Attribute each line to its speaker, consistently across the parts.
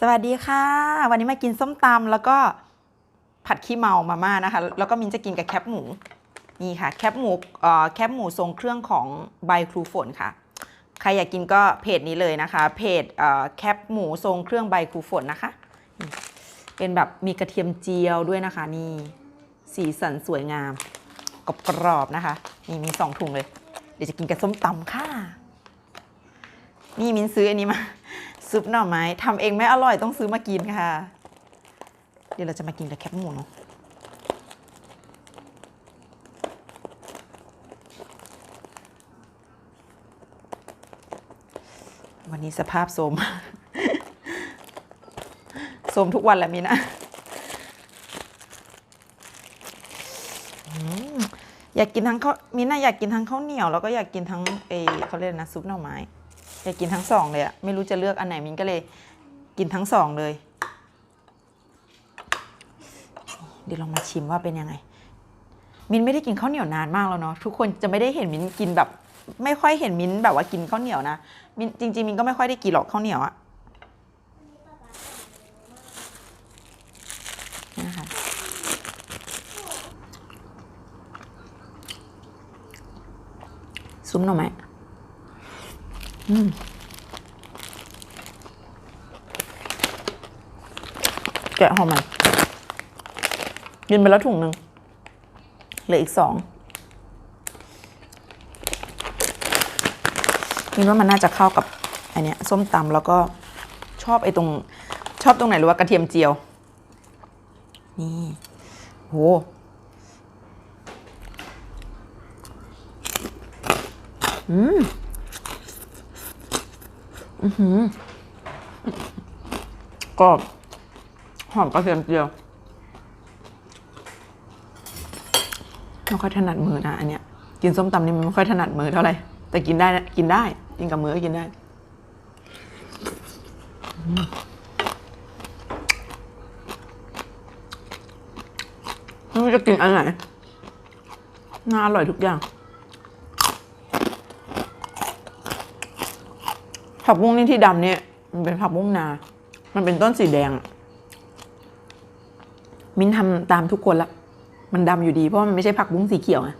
Speaker 1: สวัสดีค่ะ วันนี้มากินส้มตำแล้วก็ผัดขี้เมามาม่านะคะ แล้วก็มินจะกินกับแคปหมูนี่ค่ะแคปหมูเอ่อแคปหมูทรงเครื่องของใบครูฝนค่ะ ใครอยากกินก็เพจนี้เลยนะคะ เพจเอ่อแคปหมูทรงเครื่องใบครูฝนนะคะ เป็นแบบมีกระเทียมเจียวด้วยนะคะ นี่สีสันสวยงามกรอบๆนะคะ นี่มีสองถุงเลย เดี๋ยวจะกินกับส้มตำค่ะ นี่มินซื้ออันนี้มา ซุปหน่อไม้ทำเองไม่อร่อยต้องซื้อมากินค่ะ เดี๋ยวเราจะมากินกับแคปหมูเนาะวันนี้สภาพโสมโสมทุกวันแหละมินะอยากกินทั้งข้าวมินอะอยากกินทั้งข้าวเหนียวแล้วก็อยากกินทั้งเอเขาเรียกนะซุปหน่อไม้ อยากกินทั้งสองเลยอะไม่รู้จะเลือกอันไหนมินก็เลยกินทั้งสองเลย เดี๋ยวลองมาชิมว่าเป็นยังไง มินไม่ได้กินข้าวเหนียวนานมากแล้วเนาะทุกคนจะไม่ได้เห็นมินกินแบบ ไม่ค่อยเห็นมินแบบว่ากินข้าวเหนียวนะมินจริงๆมินก็ไม่ค่อยได้กินหรอกข้าวเหนียวอะนะคะซุ้มหน่อไม้ อืมแกะหอมมันกินไปแล้วถุงหนึ่งเหลืออีกสองมินว่ามันน่าจะเข้ากับอันเนี้ยส้มตำแล้วก็ชอบไอ้ตรง ชอบตรงไหนหรือว่ากระเทียมเจียว นี่โหอืมอือหือ กรอบหอมกระเทียมเจียวไม่ค่อยถนัดมือนะอันเนี้ยกินส้มตำนี่มันไม่ค่อยถนัดมือเท่าไหร่แต่กินได้นะกินได้ กินกับมือก็กินได้ไม่รู้จะกินอันไหนน่าอร่อยทุกอย่าง ผักบุ้งนี่ที่ดำเนี่ยมันเป็นผักบุ้งนา มันเป็นต้นสีแดง มิ้นทำตามทุกคนละ มันดำอยู่ดีเพราะมันไม่ใช่ผักบุ้งสีเขียวไง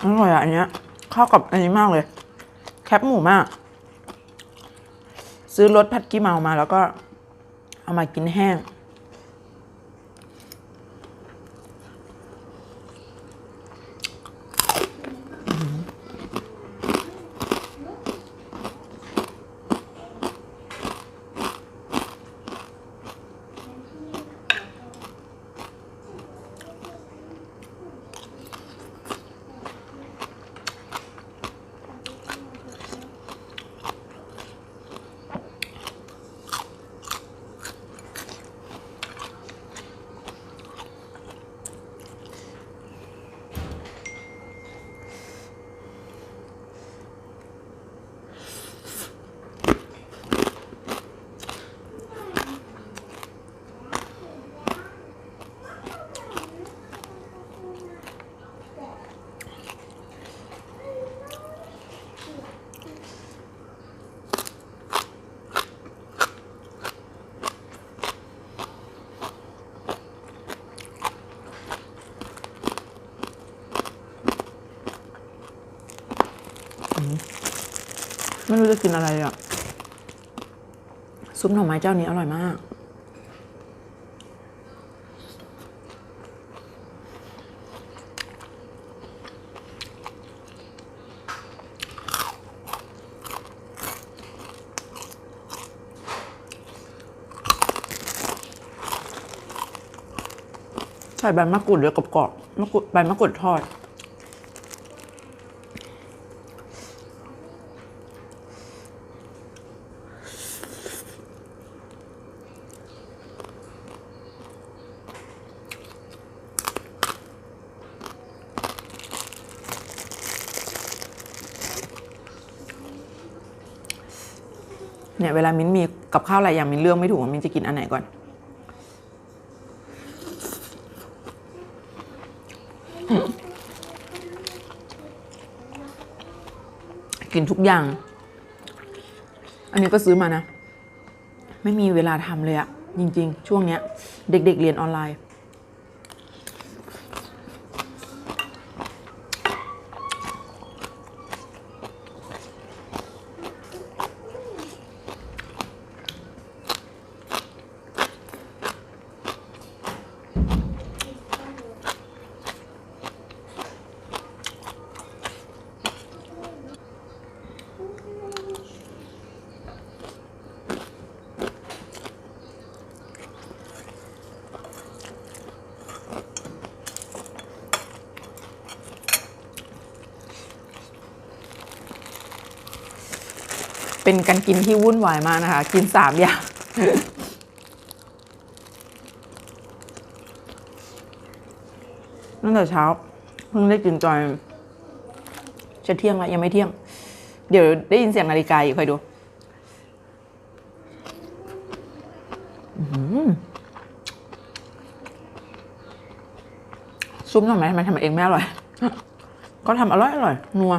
Speaker 1: อร่อยอะอันเนี้ยเข้ากับอันนี้มากเลย แคปหมูมาก ซื้อรสผัดกี้เมามาแล้วก็ เอามากินแห้ง ไม่รู้จะกินอะไรอะ ซุปหน่อไม้เจ้านี้อร่อยมาก ใส่ใบมะกรูดด้วยกรอบๆมะกรูดใบมะกรูดทอด เนี่ยเวลามิ้นมีกับข้าวอะไรอย่างมิ้นเลือกไม่ถูกว่ามิ้นจะกินอันไหนก่อน กินทุกอย่าง อันนี้ก็ซื้อมานะ ไม่มีเวลาทำเลยอะจริง ๆ ช่วงเนี้ย เด็ก ๆ เรียนออนไลน์ เป็นการกินที่วุ่นวายมากนะคะ กินสามอย่างตั้งแต่เช้า เพิ่งได้กินจอยจะเที่ยงแล้วยังไม่เที่ยง เดี๋ยวได้ยินเสียงนาฬิกาอีกคอยดูซุปหน่อไม้ทำไมทำเองไม่อร่อย ก็ทำอร่อยอร่อยนัว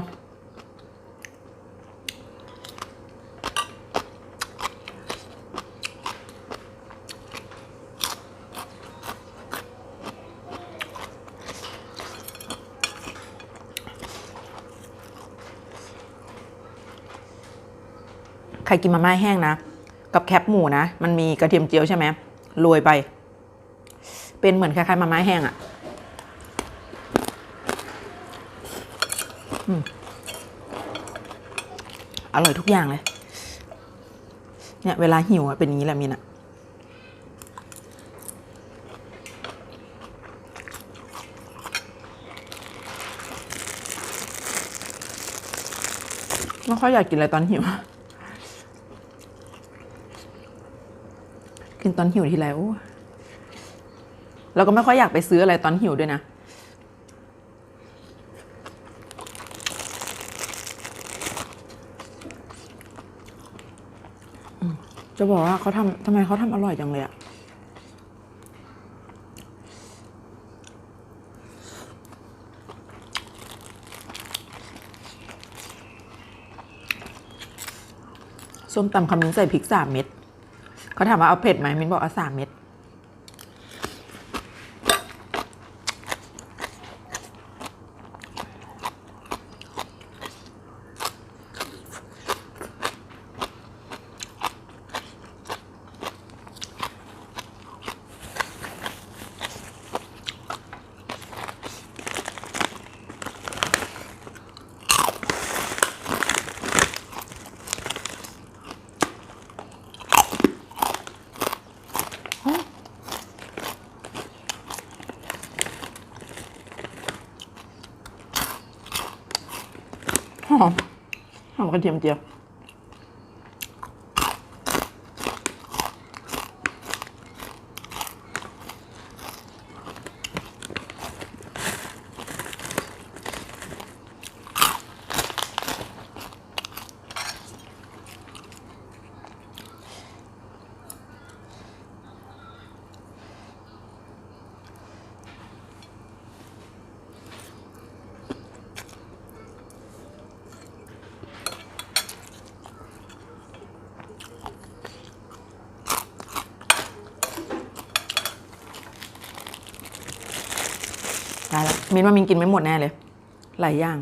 Speaker 1: รกินมาม่าแห้งนะ กับแคปหมูนะ มันมีกระเทียมเจียวใช่ไหมโรยไป เป็นเหมือนคล้ายๆมาม่าแห้งอะ่ะอร่อยทุกอย่างเลย เนี่ย เวลาหิวอะเป็นอย่างนี้แหละมินอะไม่ค่อยอยากกินอะไรตอนหิว กินตอนหิวทีไรโอ้เราก็ไม่ค่อยอยากไปซื้ออะไรตอนหิวด้วยนะ จะบอกว่าเขาทำทำไมเขาทำอร่อยจังเลยอะส้มตำคำมิ้ใส่พริกสามเม็ด เขาถามว่าเอาเผ็ดไหมมินบอกเอาสามเม็ด หอมหอมกระเทียมเจียว มินว่ามินกินไม่หมดแน่เลย หลายอย่าง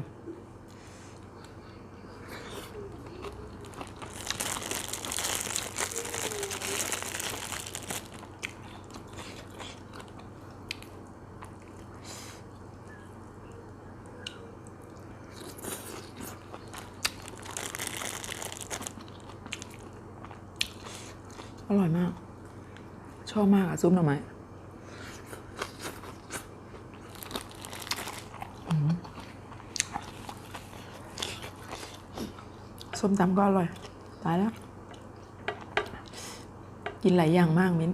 Speaker 1: อร่อยมาก ชอบมากอะซุปหน่อไม้ ส้มตำก็อร่อย ตายแล้ว กินหลายอย่างมากมิ้น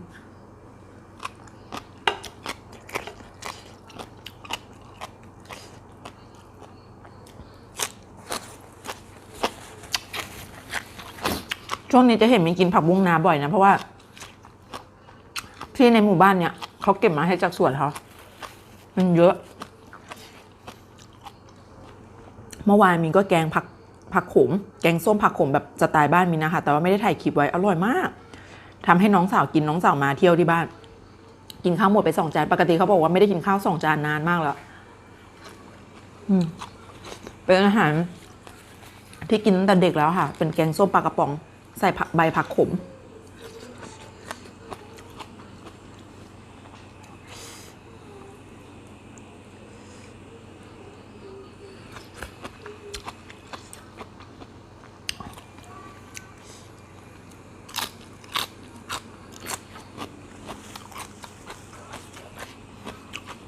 Speaker 1: ช่วงนี้จะเห็นมิ้นกินผักบุ้งนาบ่อยนะ เพราะว่า ที่ในหมู่บ้านเนี่ยเขาเก็บมาให้จากสวนเขามันเยอะ เมื่อวานมิ้นก็แกงผัก ผักขม แกงส้มผักขมแบบสไตล์บ้านมินนะคะ แต่ว่าไม่ได้ถ่ายคลิปไว้อร่อยมากทำให้น้องสาวกินน้องสาวมาเที่ยวที่บ้าน กินข้าวหมดไปสองจานปกติเขาบอกว่าไม่ได้กินข้าวสองจานนานมากแล้วอืมเป็นอาหารที่กินตั้งแต่เด็กแล้วค่ะ เป็นแกงส้มปลากระป๋อง ใส่ผักใบผักขม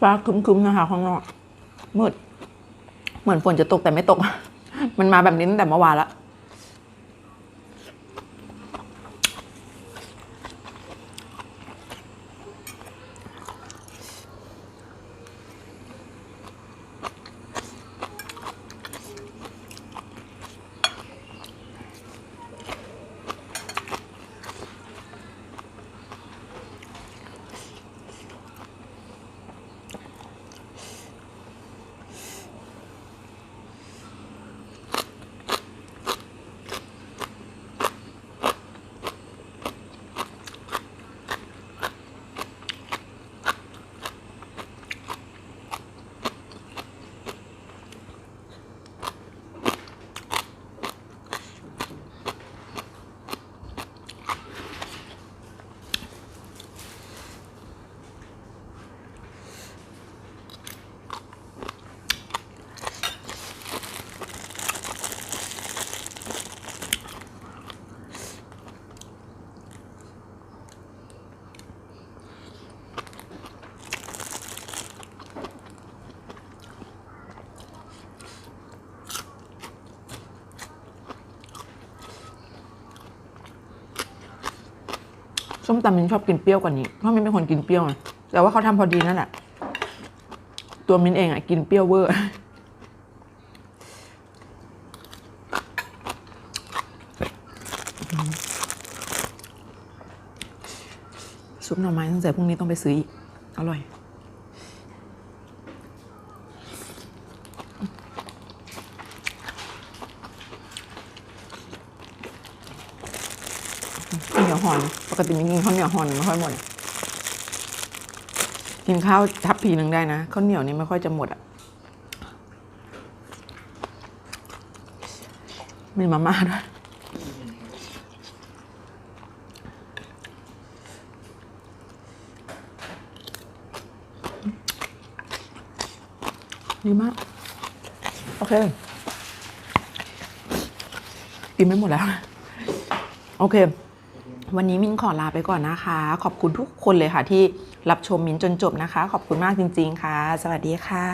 Speaker 1: ฟ้าครึ้มๆนะคะข้างนอกมืดเหมือนฝนจะตกแต่ไม่ตก มันมาแบบนี้ตั้งแต่เมื่อวานละ ส้มตำมินชอบกินเปรี้ยวกว่านี้ เพราะมินเป็นคนกินเปรี้ยวไงแต่ว่าเขาทำพอดีนั่นแหละ ตัวมินเองอะกินเปรี้ยวเวอร์ซุปหน่อไม้ตั้งแต่พรุ่งนี้ต้องไปซื้ออีก อร่อย ข้าวเหนียวห่ อน ปกติมินกินข้าวเหนียวหอนไม่ค่อยหมด กินข้าวทัพพีหนึ่งได้นะข้าวเหนียวนี่ไม่ค่อยจะหมดอะ มีมาม่าด้วยดีมาก โอเคกินไม่หมดแล้ว โอเค วันนี้มินขอลาไปก่อนนะคะ ขอบคุณทุกคนเลยค่ะที่รับชมมินจนจบนะคะ ขอบคุณมากจริง ๆ ค่ะ สวัสดีค่ะ